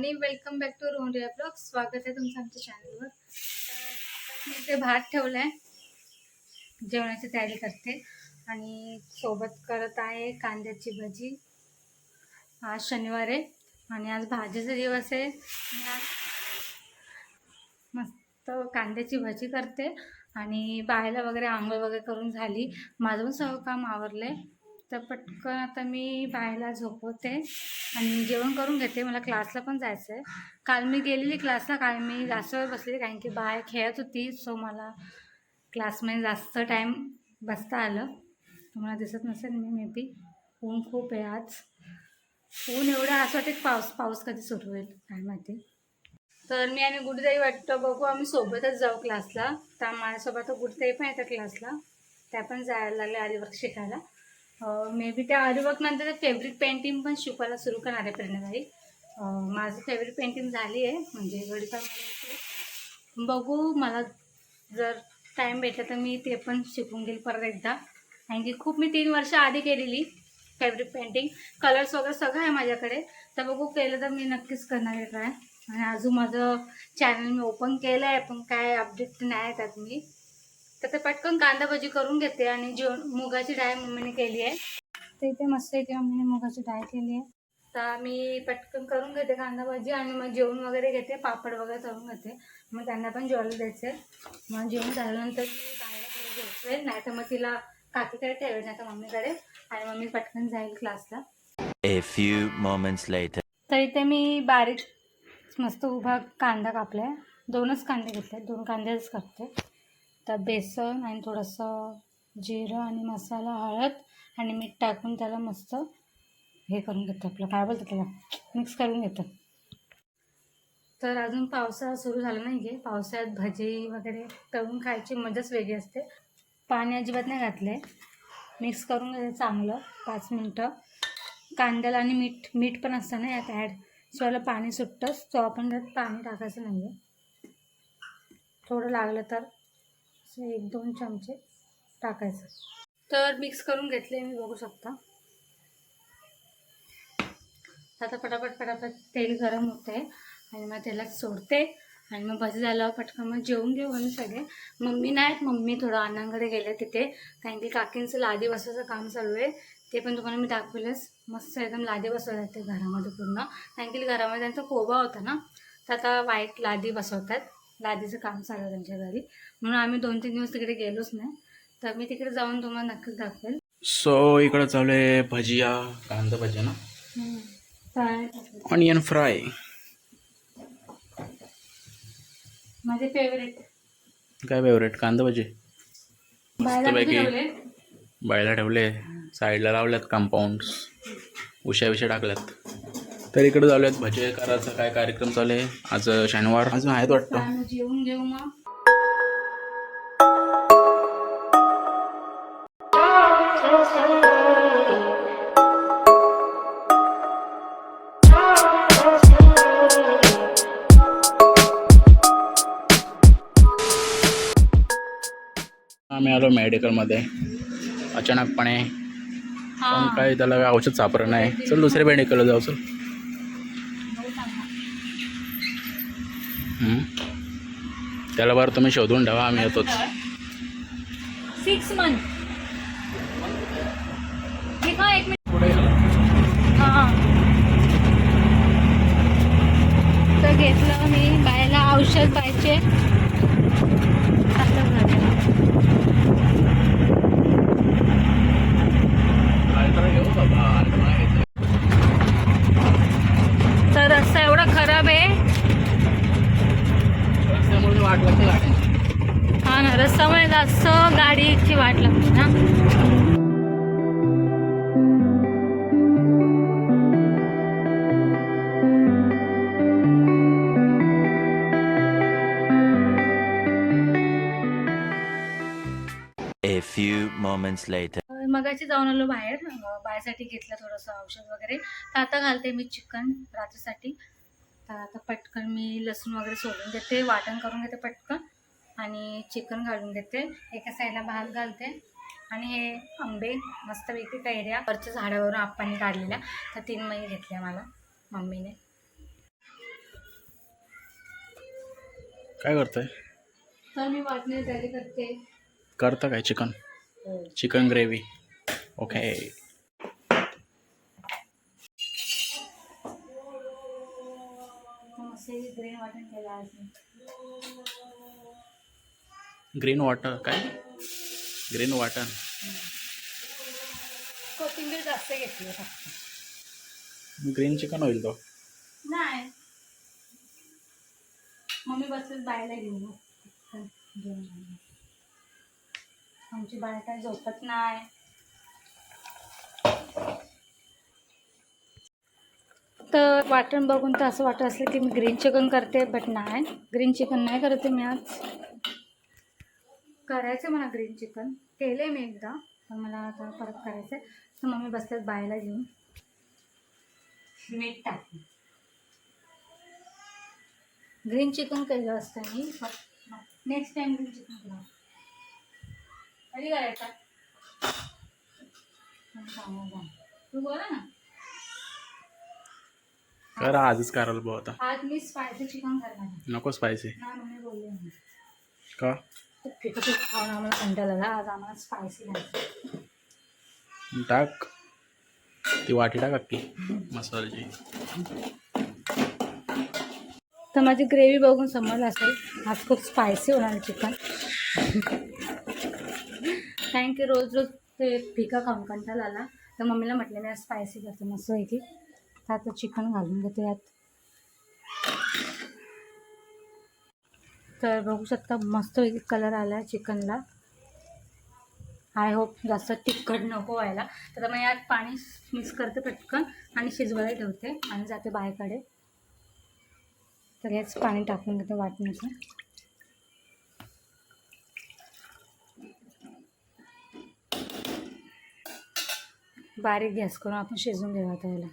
Morning welcome back to Rohan blog स्वागत आहे तुमचं आमच्या चॅनलवर मी ते भात ठेवलाय. जेवणाची तयारी करते. आणि सोबत करत आहे कांद्याची भजी. आज शनिवार आहे आणि आज भाजीचा दिवस आहे. आज मस्त कांद्याची भजी करते. आणि बाहेरला वगैरे आंघोळ वगैरे करून झाली. माझं पण सगळं काम आवरलंय. तर पटकन आता मी बायला झोपवते आणि जेवण करून घेते. मला क्लासला पण जायचं आहे काल मी गेलेली क्लासला काल मी जास्त वेळ बसलेली कारण की बाय खेळत होती सो मला क्लासमध्ये जास्त टाईम बसता आलं. तुम्हाला दिसत नसेल मी मे बी ऊन खूप आहे आज. ऊन एवढं असं वाटतं पाऊस पाऊस कधी सुरू होईल काय माहिती. तर मी आणि गुडदाई वाटतं बघू आम्ही सोबतच जाऊ क्लासला तर माझ्यासोबत गुडदाई पण येतं क्लासला त्या पण जायला लागल्या आरीवर्क शिकायला. मे बी त्या आरीवर्क नंतर फेब्रिक पेंटिंग पण शिकवायला सुरू करणार आहे प्रेरणाताई माझी माझं फेब्रिक पेंटिंग झाली आहे म्हणजे थोडीफार बघू मला जर टाईम भेटला तर मी ते पण शिकून घेईल परत एकदा. कारण की खूप मी तीन वर्ष आधी केलेली फॅब्रिक पेंटिंग कलर्स वगैरे सगळं आहे माझ्याकडे. तर बघू केलं तर मी नक्कीच करणार आहे ट्राय आणि अजून माझं चॅनल मी ओपन केलं आहे पण काय अपडेट नाही आहे त्यात मी. तर ते पटकन कांदा भजी करून घेते आणि जेवण मुगाची डाळ मम्मीने केली आहे. तर इथे मस्त इथे मम्मीने मुगाची डाळ केली आहे. तर मी पटकन करून घेते कांदा भजी आणि मग जेवण वगैरे घेते पापड वगैरे तळून घेते. मग त्यांना पण जेवायला द्यायचं. मग जेवण झाल्यानंतर मी बाहेर घ्यायचं नाही तर मग तिला काकीकडे ठेवेल नाही तर मम्मीकडे. आणि मग मी पटकन जाईल क्लासला. A few moments later. तर इथे मी बारीक मस्त उभा कांदा कापला आहे दोनच कांदे घेतले दोन कांदेच करते त्यात बेसन आणि थोडंसं जिरं आणि मसाला हळद आणि मीठ टाकून त्याला मस्त हे करून घेतो आपलं. काय बोलतं त्याला? मिक्स करून घेतो. तर अजून पावसाळा सुरू झाला नाही आहे. पावसाळ्यात भजी वगैरे तळून खायची मजाच वेगळी असते. पाणी अजिबात नाही घातले मिक्स करून घ्यायचं चांगलं पाच मिनटं. कांद्याला आणि मीठ मीठ पण असतं ना यात ॲड. सोयला पाणी सुटतंच तो आपण त्यात पाणी टाकायचं नाही आहे थोडं लागलं तर असे एक दोन चमचे टाकायचं. तर मिक्स करून घेतले मी बघू शकता. आता पटापट पटापट तेल गरम होते आणि मग त्याला सोडते. आणि मग भजी झाल्यावर पटकन मग जेवून घेऊ आम्ही सगळे. मम्मी नाहीत मम्मी थोडं अण्णांकडे गेले तिथे. कारण की काकींचं लादी बसवायचं काम चालू आहे. ते पण तुम्हाला मी दाखवलंच. मस्त एकदम लादी बसवतात ते घरामध्ये पूर्ण. कारण की घरामध्ये त्यांचा कोबा होता ना तर आता वाईट लादी बसवतात. लादीचं काम चालू आहे त्यांच्या घरी. म्हणून आम्ही दोन तीन दिवस तिकडे गेलोच नाही. तर मी तिकडे जाऊन तुम्हाला नक्कीच दाखवेल. सो इकडं चालू आहे भजिया कांदा भजिया ना? तर ऑनियन फ्राय माझे फेवरेट काय फेवरेट कांदा भजी? मस्तपैकी. बायला ठेवले. साईडला लावल्यात कंपाऊंड्स उशा विषय टाकल्यात. तर इकडे चालू आहेत भजे करायचा काय कार्यक्रम चालू आहे? आज शनिवार. अजून आहेत वाटतं. आम्ही जेवून घेऊ मग? आम्ही आलो मेडिकलमध्ये. अचानकपणे. पण काय त्याला औषध सापडलं नाही. चल दुसऱ्या मेडिकलला जाऊ चल. त्याला बरं तुम्ही शोधून ठेवा आम्ही येतोच. सिक्स मंथ एक मिनिट. हां. तर घेतलं मी बायला औषध पाहिजे. रस्त्यामुळे जास्त गाडीची वाट लागते ना. Moments later. मगाची जाऊन आलो बाहेर. बायसाठी घेतलं थोडंसं औषध वगैरे. तर आता घालते मी चिकन रात्रीसाठी. तर आता पटकन मी लसूण वगैरे सोलून देते वाटण करून घेते पटकन. आणि चिकन घालून देते एका साईडला भात घालते. आणि हे आंबे मस्तपैकी कैऱ्या वरच्या झाडावरून आप्पांनी काढलेल्या. तर तीन महिने घेतल्या मला मम्मीने. काय करताय? तर मी वाटणे तयारी करते. करता काय chicken? Chicken gravy. Okay green वाटण केलं ग्रीन वॉटर काय? Green water. कोथिंबीर जास्त घेतली ग्रीन चिकन होईल तो. नाही. मम्मी बसलेच बायला घेऊन. आमची बाय काय झोपत नाही. तर वाटण बघून तर असं वाटत असलं की मी ग्रीन चिकन करते बट नाही. ग्रीन चिकन नाही करते मी आज. करायचं मला ग्रीन चिकन केले मी एकदा पण मला आता परत करायचं आहे तर मम्मी बसल्यात बायला घेऊन. मीठ टाकून ग्रीन चिकन केलं असतं मी नेक्स्ट टाइम ग्रीन चिकन करा. कधी करायचा. तू बोला ना. कर आजच करायला भाऊ आता. आज मी स्पायसी चिकन करणार आहे. नको स्पायसी मम्मी बोलले का? फिकं फिकं खाऊन आम्हाला कंटाळा आला आज आम्हाला स्पायसी लागतं टाक. ती वाटी टाक अक्की मसाल्याची. तर माझी ग्रेव्ही बघून समजलं असेल आज खूप स्पायसी होणार चिकन कारण की रोज रोज ते फिका खाऊन कंटाळा आला तर मम्मीला म्हटलं मी आज स्पायसी करते. मस्त पैकी. तर आता चिकन घालून घेते यात तर बघू शकता मस्त कलर आला आहे चिकनला आय होप जास्त तिखट नको व्हायला. तर मग यात पाणी मिक्स करते पटकन आणि शिजवायला ठेवते आणि जाते बाहेरकडे. तर याच पाणी टाकून घेते वाटण्याचं बारीक गॅस करून आपण शिजवून घेऊ आता याला.